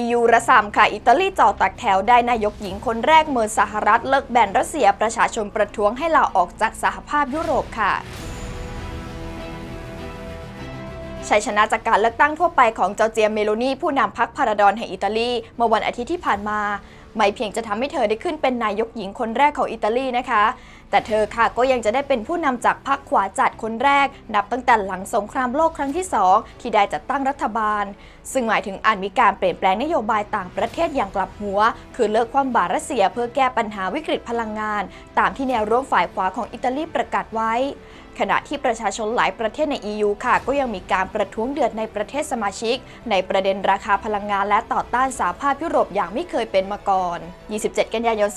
EU ระสำค่ะ อิตาลีจ่อตักแถวได้นายกหญิงคนแรกเมินสหรัฐเลิกแบนรัสเซียประชาชนประท้วงให้ลาออกจากสหภาพยุโรปค่ะชัยชนะจากการเลือกตั้งทั่วไปของเจอร์เจียเมโลนีผู้นำพรรคพาราดอนแห่งอิตาลี เมื่อวันอาทิตย์ที่ผ่านมา ไม่เพียงจะทำให้เธอได้ขึ้นเป็นนายกหญิงคนแรกของอิตาลีนะคะ แต่เธอค่ะก็ยังจะได้เป็นผู้นำจากพรรคขวาจัดคนแรก นับตั้งแต่หลังสงครามโลกครั้งที่ 2 ที่ได้จัดตั้งรัฐบาล ซึ่งหมายถึงอาจมีการเปลี่ยนแปลงนโยบายต่างประเทศอย่างกลับหัว คือเลิกความบารัสเซียเพื่อแก้ปัญหาวิกฤตพลังงาน ตามที่แนวร่วมฝ่ายขวาของอิตาลีประกาศไว้ขณะที่ประชาชนหลายประเทศใน EU ค่ะ ก็ยังมีการประท้วงเดือดในประเทศสมาชิก ในประเด็นราคาพลังงานและต่อต้านสหภาพยุโรปอย่างไม่เคยเป็นมาก่อน 27 กันยายน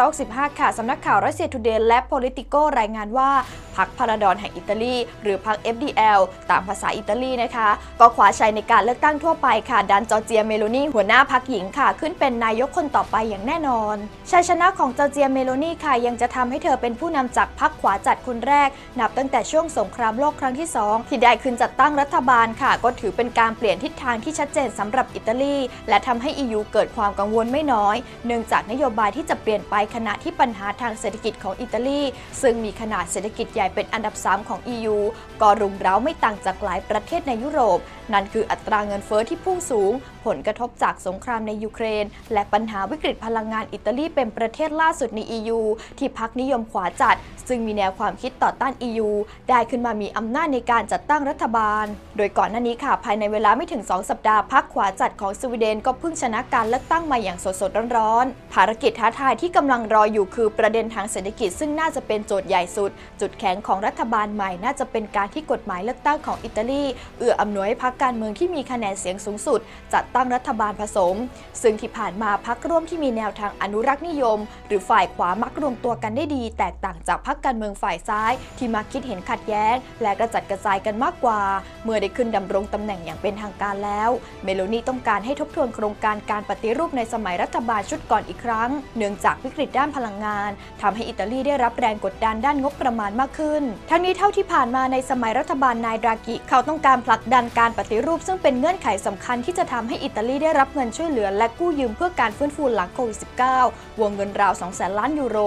2565 ค่ะ สำนักข่าวรัสเซียทูเดย์และ Politico รายงานว่า พรรคพาราดอนแห่งอิตาลี หรือพรรค FDL ตามภาษาอิตาลีนะคะ ก็คว้าชัยในการเลือกตั้งทั่วไปค่ะ ดันจอร์เจียเมโลนีหัวหน้าพรรคหญิงค่ะ ขึ้นเป็นนายกคนต่อไปอย่างแน่นอนชัยชนะของจอร์เจียเมโลนีค่ะ ยังจะทำให้เธอเป็นผู้นำจากพรรคขวาจัดคนแรก นับตั้งแต่ช่วงสงครามโลกครั้งที่ 2 ที่ได้ขึ้นจัดตั้งรัฐบาลค่ะ ก็ถือเป็นการเปลี่ยนทิศทางที่ชัดเจนสำหรับอิตาลี และทำให้ EU เกิดความกังวลไม่น้อย เนื่องจากนโยบายที่จะเปลี่ยนไปขณะที่ปัญหาทางเศรษฐกิจของอิตาลี ซึ่งมีขนาดเศรษฐกิจใหญ่เป็นอันดับ 3 ของ EU ก็รุมเร้าไม่ต่างจากหลายประเทศในยุโรป นั่นคืออัตราเงินเฟ้อที่พุ่งสูง ผลกระทบจากสงครามในยูเครน และปัญหาวิกฤตพลังงานอิตาลีเป็นประเทศล่าสุดใน EU ที่พักนิยมขวาจัด ซึ่งมีแนวความคิดต่อต้าน EU ได้ขึ้นมามีอำนาจในการจัดตั้งรัฐบาล โดยก่อนหน้านี้ค่ะภายในเวลาไม่ถึง 2 สัปดาห์พักขวาจัดของสวีเดนก็เพิ่งชนะการเลือกตั้งมาอย่างสดๆร้อนๆภารกิจท้าทายที่กำลังรออยู่คือประเด็นทางเศรษฐกิจซึ่งน่าจะเป็นโจทย์ใหญ่สุด จุดแข็งของรัฐบาลใหม่น่าจะเป็นการที่กฎหมายเลือกตั้งของอิตาลีเอื้ออำนวยให้พรรคการเมืองที่มีคะแนนเสียงสูงสุด จัดตั้งรัฐบาลผสม ซึ่งที่ผ่านมาพรรคร่วมที่มีแนวทางอนุรักษ์นิยม หรือฝ่ายขวามักรวมตัวกันได้ดี แตกต่างจากพรรคการเมืองฝ่ายซ้าย ที่มักคิดเห็นขัดแย้ง และกระจัดกระจายกันมากกว่า เมื่อได้ขึ้นดำรงตำแหน่งอย่างเป็นทางการแล้ว เมโลนีต้องการให้ทบทวนโครงการการปฏิรูปในสมัยรัฐบาลชุดก่อนอีกครั้ง เนื่องจากวิกฤตด้านพลังงานทำให้อิตาลีได้รับแรงกดดันด้านงบประมาณมากขึ้นทั้งนี้เท่าที่ผ่านมาในสมัยรัฐบาลนายดรากิ เขาต้องการผลักดันการปฏิรูปซึ่งเป็นเงื่อนไขสำคัญที่จะทำให้อิตาลีได้รับเงินช่วยเหลือ และกู้ยืมเพื่อการฟื้นฟูหลังโควิด -19 วงเงินราว2แสนล้านยูโร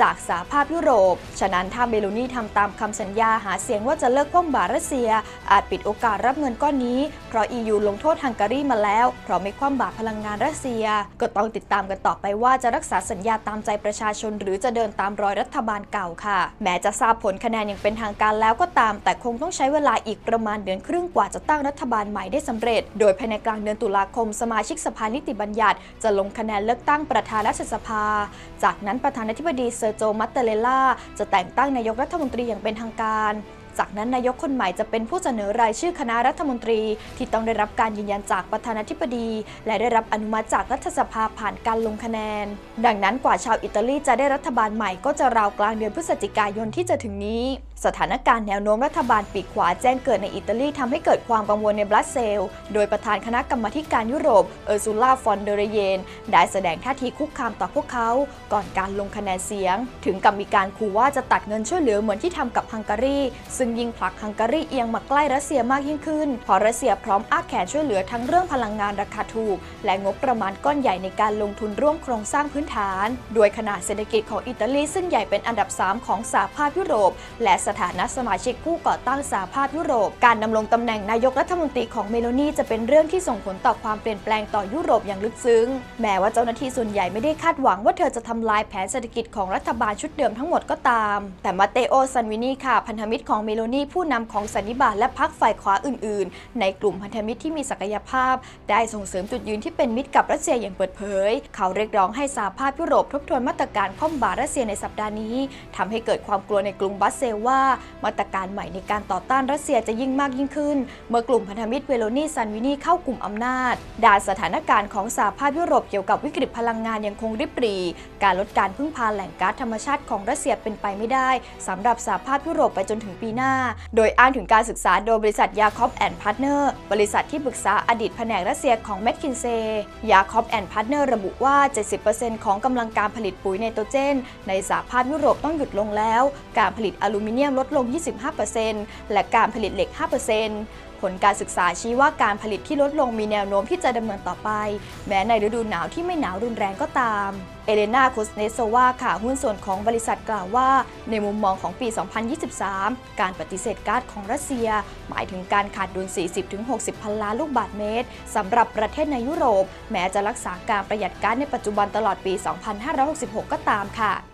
จากสหภาพยุโรป ฉะนั้นถ้าเมโลนีทำตามคำสัญญาหาเสียงว่าจะเลิกคว่ำบาตรรัสเซีย อาจปิดโอกาสรับเงินก้อนนี้ เพราะ EU ลงโทษฮังการีมาแล้ว เพราะไม่คว่ำบาตรพลังงานรัสเซีย ก็ต้องติดตามกันต่อไปว่าจะรักษาสัญญาตามใจประชาชน หรือจะเดินตามรอยรัฐบาลเก่าค่ะ แม้จะทราบผลคะแนนอย่างเป็นทางการแล้วก็ตาม แต่คงต้องใช้เวลาอีกประมาณเดือนครึ่งกว่าจะตั้งรัฐบาลใหม่ได้สำเร็จ โดยภายในกลางเดือนตุลาคมสมาชิกสภานิติบัญญัติ จะลงคะแนนเลือกตั้งประธานรัฐสภา จากนั้นประธานาธิบดีเซอร์โจ มัตเตเลล่าจะแต่งตั้งนายกรัฐมนตรีอย่างเป็นทางการ จากนั้นนายกคนใหม่จะเป็นผู้เสนอรายชื่อคณะรัฐมนตรี ที่ต้องได้รับการยืนยันจากประธานาธิบดี และได้รับอนุมัติจากรัฐสภาผ่านการลงคะแนน ดังนั้นกว่าชาวอิตาลีจะได้รัฐบาลใหม่ก็จะราวกลางเดือนพฤศจิกายนที่จะถึงนี้สถานการณ์แนวโน้มรัฐบาลปีกขวาแจ้งเกิดในอิตาลีทำให้เกิดความกังวลในบรัสเซล โดยประธานคณะกรรมาการยุโรปเออร์ซูล่าฟอนเดเรเยน ได้แสดงท่าทีคุกคามต่อพวกเขา ก่อนการลงคะแนนเสียง ถึงกับมีการขู่ว่าจะตัดเงินช่วยเหลือเหมือนที่ทำกับฮังการี ซึ่งยิ่งผลักฮังการีเอียงมาใกล้รัสเซียมากยิ่งขึ้นพราะรัสเซียพร้อมอ้าแขนช่วยเหลือทั้งเรื่องพลังงานราคาถูก และงบประมาณก้อนใหญ่ในการลงทุนร่วมโครงสร้างพื้นฐานด้วยขนาดเศรษฐกิจของอิตาลีซึ่งใหญ่เป็นอันดับ 3 ของสหภาพยุโรป และสถานะสมาชิกผู้ก่อตั้งสหภาพยุโรป การดำรงตำแหน่งนายกรัฐมนตรีของเมโลนีจะเป็นเรื่องที่ส่งผลต่อความเปลี่ยนแปลงต่อยุโรปอย่างลึกซึ้ง แม้ว่าเจ้าหน้าที่ส่วนใหญ่ไม่ได้คาดหวังว่าเธอจะทำลายแผนเศรษฐกิจของรัฐบาลชุดเดิมทั้งหมดก็ตาม แต่มาเตโอซันวินีค่ะ พันธมิตรของเมโลนีผู้นำของสันนิบาตและพรรคฝ่ายขวาอื่น ๆ ในกลุ่มพันธมิตรที่มีศักยภาพ ได้ส่งเสริมจุดยืนที่เป็นมิตรกับรัสเซียอย่างเปิดเผย เขาเรียกร้องให้สหภาพยุโรปทบทวนมาตรการคว่ำบาตรรัสเซียในสัปดาห์นี้ทำให้เกิดความกลัวในกรุงบัสเซลว่ามาตรการใหม่ในการต่อต้านรัสเซียจะยิ่งมากยิ่งขึ้น เมื่อกลุ่มพันธมิตรเวโลนีซันวินีเข้ากลุ่มอำนาจด้านสถานการณ์ของสหภาพยุโรปเกี่ยวกับวิกฤตพลังงานยังคงริบหรี่ การลดการพึ่งพาแหล่งก๊าซธรรมชาติของรัสเซียเป็นไปไม่ได้สำหรับสหภาพยุโรปไปจนถึงปีหน้า โดยอ้างถึงการศึกษาโดยบริษัทยาคอบแอนด์พาร์ทเนอร์บริษัทที่ปรึกษาอดีตแผนกรัสเซียของแมคคินเซยาคอบแอนด์พาร์ทเนอร์ระบุว่า 70%ของกำลังการผลิตปุ๋ยไนโตรเจน ในสหภาพยุโรปต้องหยุดลงแล้ว การผลิตอลูมิเนียมลดลง 25%และการผลิตเหล็ก 5%ผลการศึกษาชี้ว่าการผลิตที่ลดลงมีแนวโน้มที่จะดำเนินต่อไป แม้ในฤดูหนาวที่ไม่หนาวรุนแรงก็ตาม เอเลนาคุสเนโซวาค่ะหุ้นส่วนของบริษัทกล่าวว่า ในมุมมองของปี 2023 การปฏิเสธก๊าซของรัสเซีย หมายถึงการขาดดุล 40-60 พันล้านลูกบาศก์เมตรสำหรับประเทศในยุโรป แม้จะรักษาการประหยัดก๊าซในปัจจุบันตลอดปี 2566 ก็ตามค่ะ